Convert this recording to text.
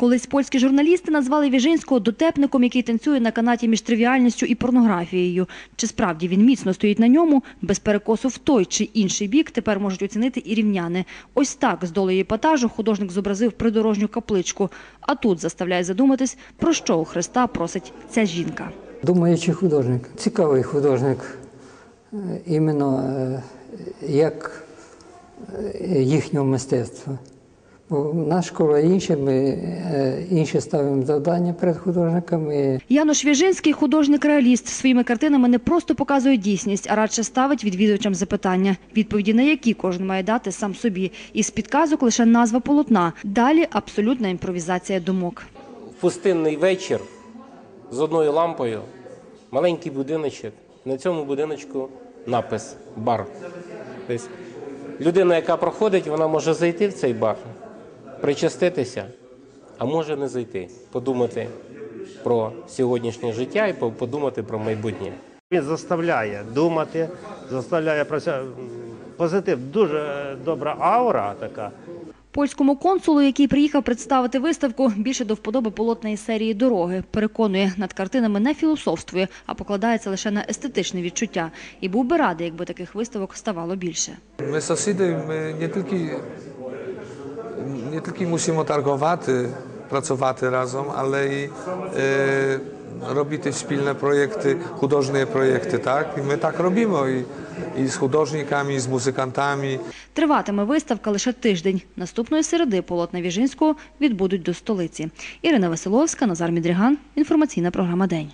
Колись польські журналісти назвали Віжинського дотепником, який танцює на канаті між тривіальністю і порнографією. Чи справді він міцно стоїть на ньому, без перекосу в той чи інший бік тепер можуть оцінити і рівняни. Ось так з долею епатажу художник зобразив придорожню капличку. А тут заставляє задуматись, про що у Христа просить ця жінка. Думаючий художник, цікавий художник, е, іменно е, як е, їхнього мистецтва. Бо наша школа інша, ми е, інші ставимо завдання перед художниками. Янош Віжинський, художник-реаліст, своїми картинами не просто показує дійсність, а радше ставить відвідувачам запитання, відповіді на які кожен має дати сам собі. Із підказок лише назва полотна. Далі абсолютна імпровізація думок. пустинний вечір з одною лампою, маленький будиночок. На цьому будиночку напис бар. Тобто людина, яка проходить, вона може зайти в цей бар, причаститися, а може не зайти, подумати про сьогоднішнє життя і по- подумати про майбутнє. Він заставляє думати, заставляє працювати. Позитив, дуже добра аура така. Польському консулу, який приїхав представити виставку, більше до вподоби полотна із серії «Дороги». Переконує, над картинами не філософствує, а покладається лише на естетичне відчуття. І був би радий, якби таких виставок ставало більше. Ми сусіди, ми не тільки, не тільки мусимо торгувати, працювати разом, але й е, робити спільні проєкти, художні проєкти. Так? І ми так робимо і, і з художниками, і з музикантами. Триватиме виставка лише тиждень. Наступної середи полотна Віжинського відбудуть до столиці. Ірина Василовська, Назар Мідріган. Інформаційна програма «День».